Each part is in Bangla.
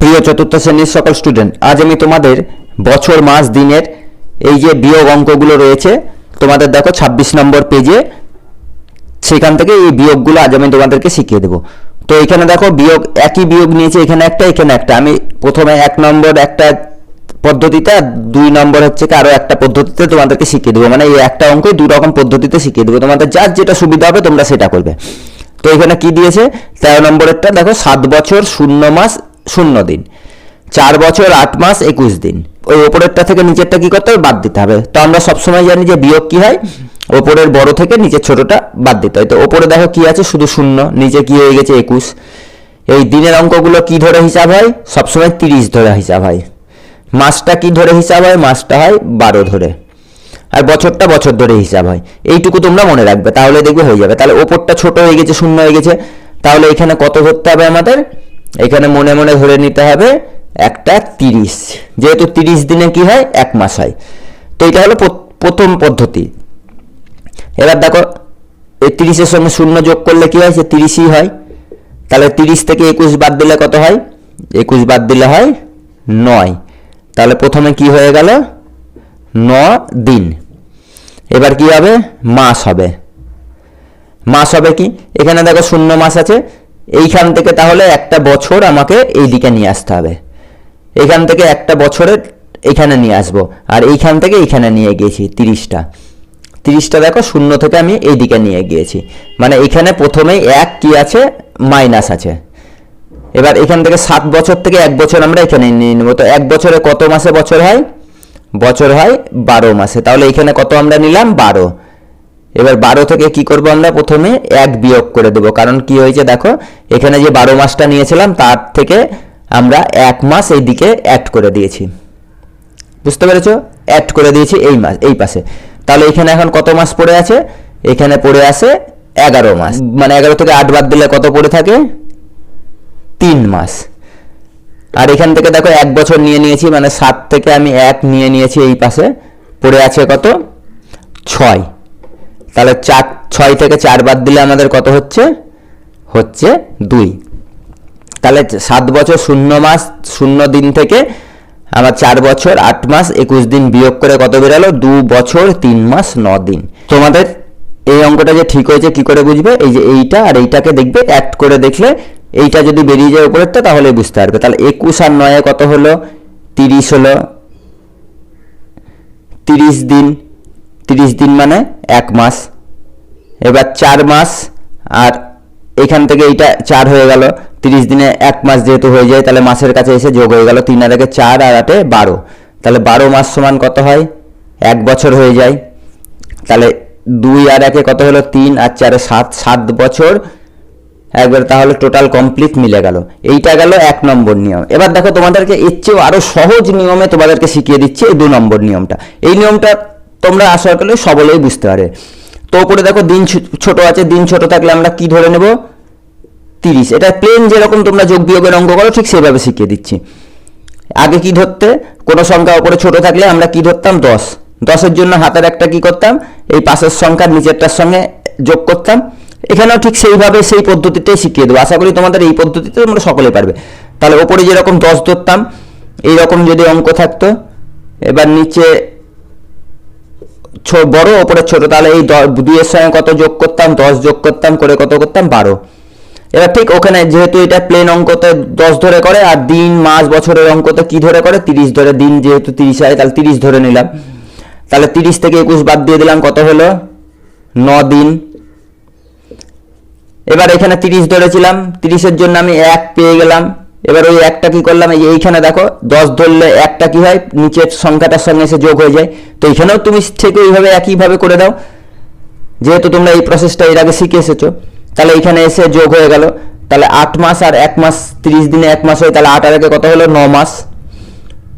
প্রিয় চতুর্থ শ্রেণির সকল স্টুডেন্ট আজ আমি তোমাদের বছর, মাস, দিনের এই যে বিয়োগ অঙ্কগুলো রয়েছে, তোমাদের দেখো ২৬ নম্বর পেজে সেখান থেকে এই বিয়োগগুলো আজ আমি তোমাদেরকে শিখিয়ে দেবো। তো এখানে দেখো বিয়োগ, একই বিয়োগ নিয়েছে, এখানে একটা এখানে একটা। আমি প্রথমে এক নম্বর একটা পদ্ধতিতে আর দুই নম্বর হচ্ছে কি আরও একটা পদ্ধতিতে তোমাদেরকে শিখিয়ে দেবো। মানে এই একটা অঙ্কই দু রকম পদ্ধতিতে শিখিয়ে দেবো। তোমাদের যার যেটা সুবিধা হবে তোমরা সেটা করবে। তো এখানে কি দিয়েছে? তেরো নম্বরেরটা দেখো, সাত বছর, শূন্য মাস শূন্য দিন। চার বছর, আট মাস, একুশ দিন। ওই ওপরেরটা থেকে নিচেরটা কি করতে হবে? বাদ দিতে হবে। তো আমরা সবসময় জানি যে বিয়োগ কি হয়? ওপরের বড় থেকে নিচের ছোটটা বাদ দিতে হয়। তো ওপরে দেখো কি আছে? শুধু শূন্য। নিচে কি হয়ে গেছে? একুশ। এই দিনের অঙ্কগুলো কি ধরে হিসাব হয়? সবসময় তিরিশ ধরে হিসাব হয়। মাসটা কি ধরে হিসাব হয়? মাসটা হয় বারো ধরে। আর বছরটা বছর ধরে হিসাব হয়। এইটুকু তোমরা মনে রাখবে। তাহলে দেখবে হয়ে যাবে। তাহলে ওপরটা ছোট হয়ে গেছে, শূন্য হয়ে গেছে। তাহলে এখানে কত ধরতে হবে আমাদের? এখানে মনে মনে ধরে নিতে হবে, একটা তিরিশ। যেহেতু তিরিশ দিনে কি হয়? এক মাস হয়। তো এটা হলো প্রথম পদ্ধতি। এবার দেখো, এই তিরিশের সঙ্গে শূন্য যোগ করলে কি হয়? সে তিরিশই হয়। তাহলে তিরিশ থেকে একুশ বাদ দিলে কত হয়? একুশ বাদ দিলে হয় নয়। তাহলে প্রথমে কি হয়ে গেল? ন দিন। এবার কি হবে? মাস হবে। মাস হবে কি? এখানে দেখো শূন্য মাস আছে। এইখান থেকে তাহলে একটা বছর আমাকে এই দিকে নিয়ে আসতে হবে। এখান থেকে একটা বছরের এখানে নিয়ে আসব, আর এইখান থেকে এইখানে নিয়ে গিয়েছি তিরিশটা। তিরিশটা দেখো, শূন্য থেকে আমি এই দিকে নিয়ে গিয়েছি। মানে এখানে প্রথমেই এক কি আছে? মাইনাস আছে। এবার এখান থেকে সাত বছর থেকে এক বছর আমরা এখানে নিয়ে নেব। তো এক বছরে কত মাসে বছর হয়? বছর হয় বারো মাসে। তাহলে এখানে কত আমরা নিলাম? বারো। এবার বারো থেকে কি করব আমরা? প্রথমে এক বিয়োগ করে দেবো। কারণ কি হয়েছে দেখো, এখানে যে বারো মাসটা নিয়েছিলাম, তার থেকে আমরা এক মাস এই দিকে অ্যাড করে দিয়েছি। বুঝতে পেরেছ? অ্যাড করে দিয়েছি এই মাস, এই পাশে। তাহলে এখানে এখন কত মাস পড়ে আছে? এখানে পড়ে আছে এগারো মাস। মানে এগারো থেকে আট বাদ দিলে কত পড়ে থাকে? তিন মাস। আর এখান থেকে দেখো, এক বছর নিয়ে নিয়েছি মানে সাত থেকে আমি এক নিয়ে নিয়েছি এই পাশে। পড়ে আছে কত? ছয়। তাহলে চার, ছয় থেকে চার বাদ দিলে আমাদের কত হচ্ছে? হচ্ছে দুই। তাহলে সাত বছর শূন্য মাস, শূন্য দিন থেকে আমার চার বছর, আট মাস, একুশ দিন বিয়োগ করে কত বেরালো? দু বছর, তিন মাস, ন দিন। তোমাদের এই অঙ্কটা যে ঠিক হয়েছে কি করে বুঝবে? এই যে এইটা আর এইটাকে দেখবে অ্যাড করে দেখলে এইটা যদি বেরিয়ে যায় উপরেরটা তাহলে বুঝতে পারবে। তাহলে একুশ আর নয়ে কত হলো? তিরিশ হলো? তিরিশ দিন তিরিশ দিন মানে এক মাস। এবার চার মাস, আর এখান থেকে এইটা চার হয়ে গেল। তিরিশ দিনে এক মাস যেহেতু হয়ে যায়, তাহলে মাসের কাছে এসে যোগ হয়ে গেল তিন আর একে চার আর আটে বারো। তাহলে বারো মাস সমান কত হয়? এক বছর হয়ে যায়। তাহলে দুই আর একে কত হলো? তিন আর চারে সাত। সাত বছর। একবার তাহলে টোটাল কমপ্লিট মিলে গেল। এইটা গেল এক নম্বর নিয়ম। এবার দেখো তোমাদেরকে এর চেয়েও আরও সহজ নিয়মে তোমাদেরকে শিখিয়ে দিচ্ছি এই দু নম্বর নিয়মটা। এই নিয়মটা তোমরা আশা করলে সকলেই বুঝতে পারে। তো উপরে দেখো দিন ছোট আছে, দিন ছোট থাকলে আমরা কি ধরে নেব? তিরিশ। এটা প্লেন যেরকম তোমরা যোগ বিয়োগের অঙ্ক করো, ঠিক সেভাবে শিখিয়ে দিচ্ছি। আগে কি ধরতে? কোনো সংখ্যা ওপরে ছোট থাকলে আমরা কি ধরতাম? দশ। দশের জন্য হাতের একটা কি করতাম? এই পাশের সংখ্যা নিচেরটার সঙ্গে যোগ করতাম। এখানেও ঠিক সেইভাবে সেই পদ্ধতিতেই শিখিয়ে দেবো। আশা করি তোমাদের এই পদ্ধতিতে তোমরা সকলে পারবে। তাহলে ওপরে যেরকম দশ ধরতাম, এইরকম যদি অঙ্ক থাকতো, এবার নিচে বড়, ওপরে ছোট, তাহলে এই দুইয়ের সঙ্গে কত যোগ করতাম? দশ যোগ করতাম, করে কত করতাম? বারো। এবার ঠিক ওখানে যেহেতু এটা প্লেন অঙ্কতে দশ ধরে করে, আর দিন, মাস, বছরের অঙ্কতে কি ধরে করে? তিরিশ ধরে। দিন যেহেতু তিরিশ হয়, তাহলে তিরিশ ধরে নিলাম। তাহলে তিরিশ থেকে একুশ বাদ দিয়ে দিলাম, কত হলো? ন দিন। এবার এখানে তিরিশ ধরেছিলাম। তিরিশের জন্য আমি এক পেয়ে গেলাম। এবার ওই একটা কি করলাম, এই এইখানে দেখো, দশ ধরলে একটা কি হয় নিচের সংখ্যাটার সঙ্গে এসে যোগ হয়ে যায়। তো এইখানেও তুমি ঠিক ওইভাবে একইভাবে করে দাও। যেহেতু তোমরা এই প্রসেসটা এর আগে শিখে এসেছ, তাহলে এইখানে এসে যোগ হয়ে গেল। তাহলে আট মাস আর এক মাস, তিরিশ দিনে এক মাস হয়, তাহলে আট আর একে কত হলো? ন মাস।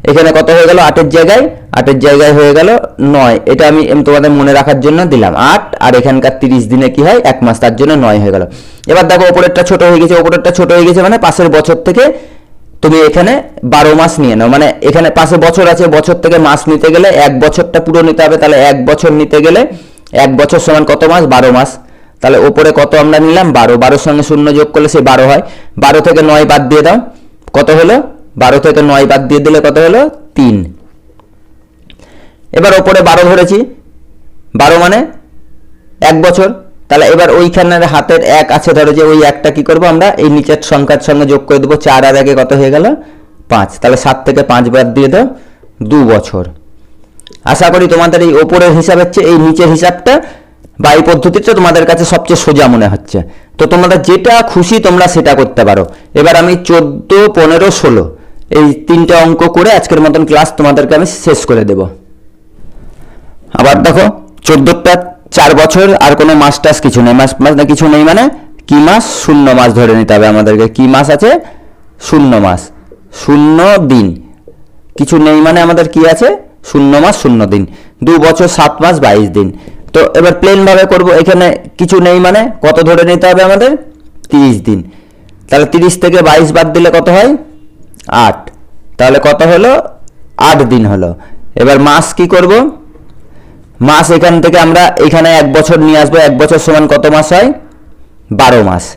এখানে কত হয়ে গেল? আটের জায়গায়? আটের জায়গায় হয়ে গেল নয়। এটা আমি তোমাদের মনে রাখার জন্য দিলাম আট, আর এখানকার তিরিশ দিনে কি হয়? এক মাস, তার জন্য নয় হয়ে গেল। এবার দেখো, ওপরেরটা ছোট হয়ে গেছে, ওপরেরটা ছোট হয়ে গেছে মানে পাশের বছর থেকে তুমি এখানে বারো মাস নিয়ে নাও। মানে এখানে পাশে বছর আছে, বছর থেকে মাস নিতে গেলে এক বছরটা পুরো নিতে হবে, তাহলে এক বছর নিতে গেলে এক বছর সমান কত মাস? বারো মাস। তাহলে ওপরে কত আমরা নিলাম? বারো। বারোর সঙ্গে শূন্য যোগ করলে সে বারো হয়। বারো থেকে নয় বাদ দিয়ে দাও। কত হলো? বারো থেকে নয় বাদ দিয়ে দিলে কত হলো? তিন। এবার ওপরে বারো ধরেছি। বারো মানে এক বছর। তাহলে এবার ওইখানের হাতের এক আছে, ধরো যে ওই একটা কি করব আমরা? এই নিচের সংখ্যার সঙ্গে যোগ করে দেবো। চার আর আগে কত হয়ে গেল? পাঁচ। তাহলে সাত থেকে পাঁচ বাদ দিয়ে দাও। দু বছর। আশা করি তোমাদের এই ওপরের হিসাবের চেয়ে এই নিচের হিসাবটা বা এই পদ্ধতিটা তোমাদের কাছে সবচেয়ে সোজা মনে হচ্ছে। তো তোমরা যেটা খুশি তোমরা সেটা করতে পারো। এবার আমি চোদ্দ, পনেরো, ষোলো। এই তিনটে অঙ্ক করে আজকের মতন ক্লাস তোমাদেরকে আমি শেষ করে দেবো। আবার দেখো চোদ্দটা চার বছর, আর কোনো মাস টাস কিছু নেই। মাস মাস না, কিছু নেই মানে কি মাস? শূন্য মাস ধরে নিতে হবে আমাদেরকে। কি মাস আছে? শূন্য মাস। শূন্য দিন। কিছু নেই মানে আমাদের কি আছে? শূন্য মাস, শূন্য দিন। দু বছর, সাত মাস, বাইশ দিন। তো এবার প্লেন ভাবে করব, এখানে কিছু নেই মানে কত ধরে নিতে হবে আমাদের? তিরিশ দিন। তাহলে তিরিশ থেকে বাইশ বাদ দিলে কত হয়? আট। তাহলে কত হলো? আট দিন হলো। এবার মাস কি করব? মাস এখান থেকে আমরা এখানে এক বছর নিয়ে আসব। এক বছর সমান কত মাস হয়? বারো মাস।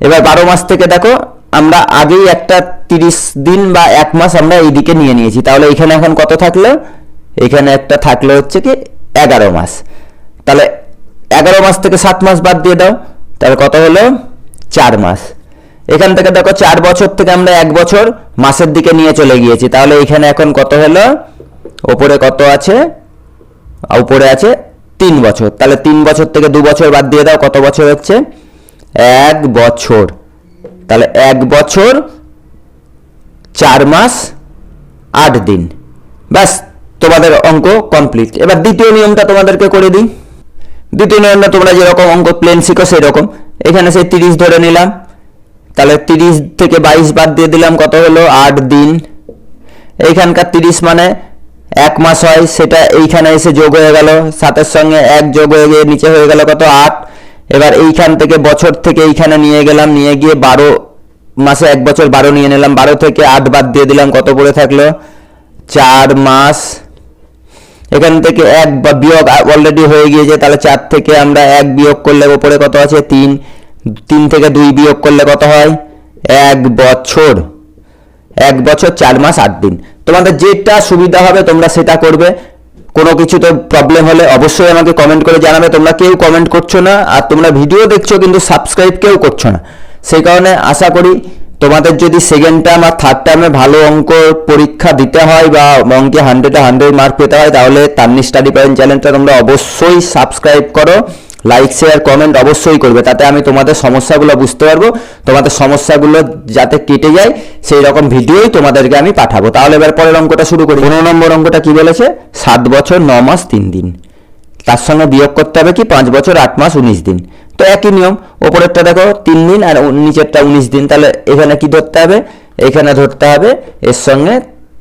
এবার বারো মাস থেকে দেখো, আমরা আগেই একটা তিরিশ দিন বা এক মাস আমরা এইদিকে নিয়ে নিয়েছি। তাহলে এখানে এখন কত থাকল? এখানে একটা থাকল হচ্ছে কি এগারো মাস। তাহলে এগারো মাস থেকে সাত মাস বাদ দিয়ে দাও। তাহলে কত হলো? চার মাস। এখান থেকে দেখো চার বছর থেকে আমরা এক বছর মাসের দিকে নিয়ে চলে গিয়েছি। তাহলে এখানে এখন কত হলো? ওপরে কত আছে? উপরে আছে তিন বছর। তাহলে তিন বছর থেকে দু বছর বাদ দিয়ে দাও, কত বছর হচ্ছে? এক বছর। তাহলে এক বছর, চার মাস, আট দিন। ব্যাস, তোমাদের অঙ্ক কমপ্লিট এবার দ্বিতীয় নিয়মটা তোমাদেরকে করে দিই। দ্বিতীয় নিয়মটা তোমরা যেরকম অঙ্ক প্লেন শিখো সেরকম। এখানে সেই তিরিশ ধরে নিলাম। তাহলে তিরিশ থেকে বাইশ বাদ দিয়ে দিলাম, কত হলো? আট দিন। এইখানকার তিরিশ মানে এক মাস হয়, সেটা এইখানে এসে যোগ হয়ে গেল। সাতের সঙ্গে এক যোগ হয়ে গিয়ে নিচে হয়ে গেল কত? আট। এবার এইখান থেকে বছর থেকে এইখানে নিয়ে গেলাম, নিয়ে গিয়ে বারো মাসে এক বছর বারো নিয়ে নিলাম। বারো থেকে আট বাদ দিয়ে দিলাম, কত পড়ে থাকল? চার মাস। এখান থেকে এক বিয়োগ অলরেডি হয়ে গিয়েছে, তাহলে চার থেকে আমরা এক বিয়োগ করলে ওপরে কত আছে? তিন। তিন থেকে দুই বিয়োগ করলে কত হয়? এক বছর। এক বছর, চার মাস, আট দিন। তোমাদের যেটা সুবিধা হবে তোমরা সেটা করবে। কোনো কিছুতে প্রবলেম হলে অবশ্যই আমাকে কমেন্ট করে জানাবে। তোমরা কেউ কমেন্ট করছ না আর তোমরা ভিডিও দেখছ কিন্তু সাবস্ক্রাইব কেউ করছ না। সেই কারণে আশা করি তোমাদের যদি সেকেন্ড টার্ম আর থার্ড টার্মে ভালো অঙ্ক পরীক্ষা দিতে হয় বা অঙ্কে হান্ড্রেডে হান্ড্রেড মার্ক পেতে হয়, তাহলে তান্নি স্টাডি পয়েন্ট চ্যানেলটা তোমরা অবশ্যই সাবস্ক্রাইব করো। লাইক শেয়ার কমেন্ট অবশ্যই করবে। তাতে আমি তোমাদের সমস্যাগুলো বুঝতে পারব। তোমাদের সমস্যাগুলো যাতে কেটে যায়, সেই রকম ভিডিওই তোমাদেরকে আমি পাঠাবো। তাহলে এবার পরের অঙ্কটা শুরু করি। পনেরো নম্বর অঙ্কটা কি বলেছে? সাত বছর, ন মাস, তিন দিন। তার সঙ্গে বিয়োগ করতে হবে কি? পাঁচ বছর, আট মাস, উনিশ দিন। তো একই নিয়ম, ওপরেরটা দেখো, তিন দিন আর নিচেরটা উনিশ দিন। তাহলে এখানে কি ধরতে হবে? এখানে ধরতে হবে, এর সঙ্গে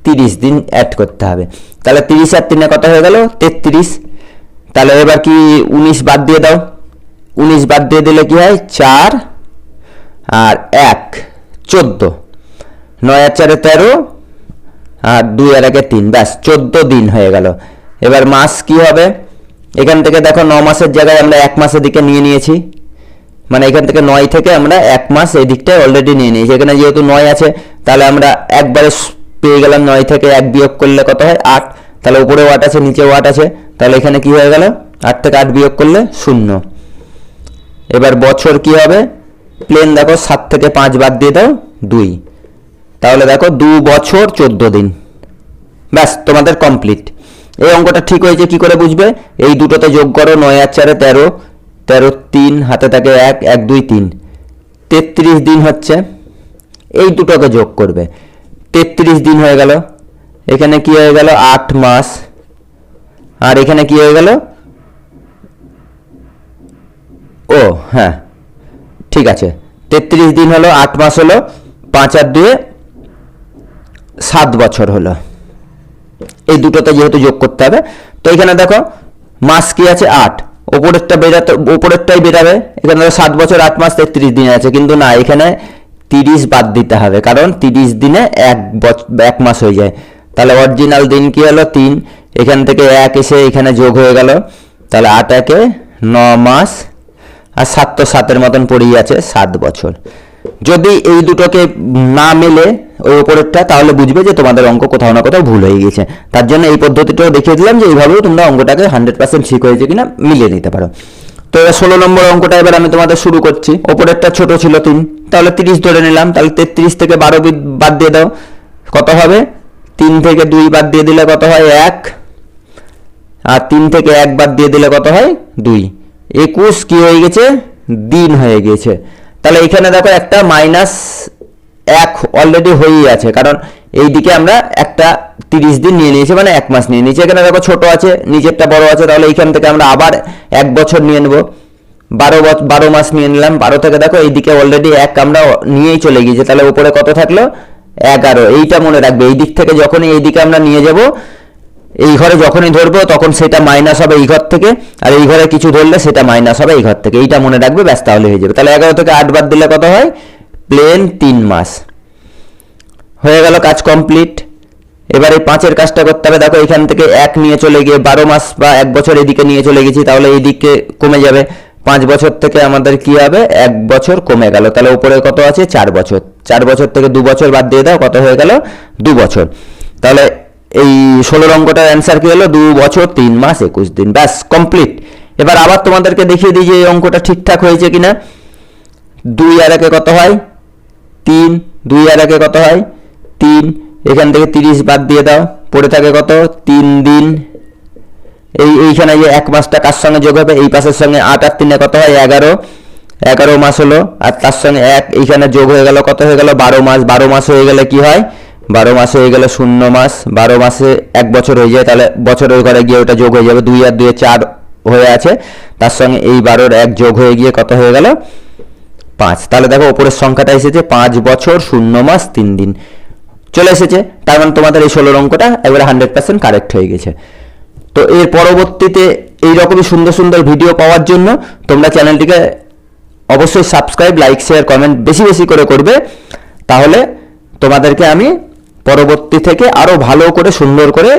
তিরিশ দিন অ্যাড করতে হবে। তাহলে তিরিশ আর তিনে কত হয়ে গেল? তেত্রিশ। তাহলে এবার কি উনিশ বাদ দিয়ে দাও। উনিশ বাদ দিয়ে দিলে কি হয়? চার আর এক, চোদ্দ। নয় আর চারে তেরো আর দুই আর একে তিন। ব্যাস, চোদ্দ দিন হয়ে গেল। এবার মাস কি হবে? এখান থেকে দেখো ন মাসের জায়গায় আমরা এক মাসের দিকে নিয়ে নিয়েছি। মানে এখান থেকে নয় থেকে আমরা এক মাস এই অলরেডি নিয়ে নিয়েছি। এখানে যেহেতু নয় আছে, তাহলে আমরা একবারে পেয়ে গেলাম নয় থেকে এক বিয়োগ করলে কত হয়? আট। তাহলে উপরে ওয়াট আছে, নিচে ওয়াট আছে। তাহলে এখানে কি হয়ে গেল? আট থেকে আট বিয়োগ করলে শূন্য। এবার বছর কি হবে? প্লেন দেখো, সাত থেকে পাঁচ বাদ দিয়ে দাও, দুই। তাহলে দেখো, দু বছর চোদ্দ দিন। ব্যাস, তোমাদের কমপ্লিট এই অঙ্কটা ঠিক হয়েছে, কি করে বুঝবে? এই দুটোতে যোগ করো, নয় আর চারে তেরো। তেরো তিন, হাতে থাকে এক এক, দুই, তিন। তেত্রিশ দিন হচ্ছে, এই দুটোকে যোগ করবে। তেত্রিশ দিন হয়ে গেল। এখানে কি হয়ে গেল? আট মাস। আর এখানে কি হয়ে গেল? ও হ্যাঁ। ঠিক আছে। তেত্রিশ দিন হলো, আট মাস হলো, পাঁচ আর দুয়ে সাত বছর হলো। এই দুটোতে যেহেতু যোগ করতে হবে, তো এখানে দেখো, মাস কি আছে? আট। ওপরেরটা বেরাতে, ওপরেরটাই বেরাবে। এখানে ধরো সাত বছর, আট মাস, তেত্রিশ দিন আছে। কিন্তু না, এখানে তিরিশ বাদ দিতে হবে। কারণ তিরিশ দিনে এক বছর এক মাস হয়ে যায়। তাহলে অরিজিনাল দিন কি হলো? তিন। এখান থেকে এক এসে এখানে যোগ হয়ে গেল। তাহলে আট একে ন মাস আর সাত তো সাতের মতন পড়েই আছে, সাত বছর। যদি এই দুটোকে না মেলে ওই ওপরেরটা, তাহলে বুঝবে যে তোমাদের অঙ্ক কোথাও না কোথাও ভুল হয়ে গেছে তার জন্য এই পদ্ধতিটাও দেখিয়ে দিলাম যে এইভাবেও তোমরা অঙ্কটাকে হান্ড্রেড পার্সেন্ট ঠিক হয়েছে কিনা মিলিয়ে নিতে পারো। তো এবার ষোলো নম্বর অঙ্কটা এবার আমি তোমাদের শুরু করছি। ওপরেরটা ছোট ছিল তিন, তাহলে তিরিশ ধরে নিলাম, তাহলে তেত্রিশ থেকে বারো বাদ দিয়ে দাও। কত হবে? তিন থেকে দুই বাদ দিয়ে দিলে কত হয়? এক। আর তিন থেকে একবার দিয়ে দিলে কত হয়? দুই। একুশ কি হয়ে গেছে? দিন হয়ে গেছে। তাহলে এখানে দেখো একটা মাইনাস এক অলরেডি হয়েই আছে, কারণ এই দিকে আমরা একটা তিরিশ দিন নিয়ে নিয়েছি মানে এক মাস নিয়ে নিয়েছি। এখানে দেখো ছোট আছে, নিচেরটা বড় আছে, তাহলে এইখান থেকে আমরা আবার এক বছর নিয়ে নেব। বারো বছ- বারো মাস নিয়ে নিলাম। বারো থেকে দেখো এইদিকে অলরেডি এক আমরা নিয়েই চলে গিয়েছি। তাহলে উপরে কত থাকল? এগারো। এইটা মনে রাখবে। এই দিক থেকে যখনই এই দিকে আমরা নিয়ে যাব এই ঘরে যখনই ধরবো, তখন সেটা মাইনাস হবে এই ঘর থেকে, আর এই ঘরে কিছু ধরলে সেটা মাইনাস হবে এই ঘর থেকে। এইটা মনে রাখবে, ব্যাস তাহলে হয়ে যাবে। তাহলে এগারো থেকে আট বাদ দিলে কত হয়? প্লেন তিন মাস। হয়ে গেল কাজ কমপ্লিট এবার এই পাঁচের কাজটা করতে হবে। দেখো, এখান থেকে এক নিয়ে চলে গিয়ে বারো মাস বা এক বছর এদিকে নিয়ে চলে গেছি, তাহলে এই দিকে কমে যাবে। পাঁচ বছর থেকে আমাদের কি হবে? এক বছর কমে গেল। তাহলে উপরে কত আছে? চার বছর। চার বছর থেকে দু বছর বাদ দিয়ে দাও, কত হয়ে গেল? দু বছর। তাহলে এই ষোলো অঙ্কটার অ্যান্সার কি হলো? দু বছর, তিন মাস, একুশ দিন। ব্যাস কমপ্লিট এবার আবার তোমাদেরকে দেখিয়ে দিই যে এই অঙ্কটা ঠিকঠাক হয়েছে কিনা। দুই আর একে কত হয়? তিন। দুই আর একে কত হয়? তিন। এখান থেকে তিরিশ বাদ দিয়ে দাও। পড়ে থাকে কত? তিন দিন। এই, এইখানে যে এক মাসটা কার সঙ্গে যোগ হবে? এই পাশের সঙ্গে আট আর তিনে কত হয়? এগারো। এগারো মাস হলো। আর তার সঙ্গে এক। এইখানে যোগ হয়ে গেল কত হয়ে গেল? বারো মাস। বারো মাস হয়ে গেলে কি হয়? বারো মাস হয়ে গেলে শূন্য মাস, বারো মাসে এক বছর হয়ে যায়, তাহলে বছরের ঘরে গিয়ে ওটা যোগ হয়ে যাবে, দুই আর দুয়ে চার হয়ে আছে, তার সঙ্গে এই বারোর এক যোগ হয়ে গিয়ে কত হয়ে গেল? পাঁচ। তাহলে দেখো, ওপরের সংখ্যাটা এসেছে, পাঁচ বছর, শূন্য মাস, তিন দিন। চলে এসেছে, তার মানে তোমাদের এই ষোলোর অঙ্কটা এবারে হান্ড্রেড পার্সেন্ট কারেক্ট হয়ে গেছে। তো এর পরবর্তীতে এইরকমই সুন্দর সুন্দর ভিডিও পাওয়ার জন্য তোমরা চ্যানেলটিকে অবশ্যই সাবস্ক্রাইব লাইক শেয়ার কমেন্ট বেশি বেশি করে করবে। তাহলে তোমাদেরকে আমি পরবর্তী থেকে আরও ভালো করে, সুন্দর করে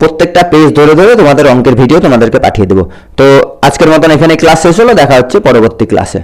প্রত্যেকটা পেজ ধরে ধরে তোমাদের অঙ্কের ভিডিও তোমাদেরকে পাঠিয়ে দেবো। তো আজকের মতন এখানে ক্লাস শেষ হলো, দেখা হচ্ছে পরবর্তী ক্লাসে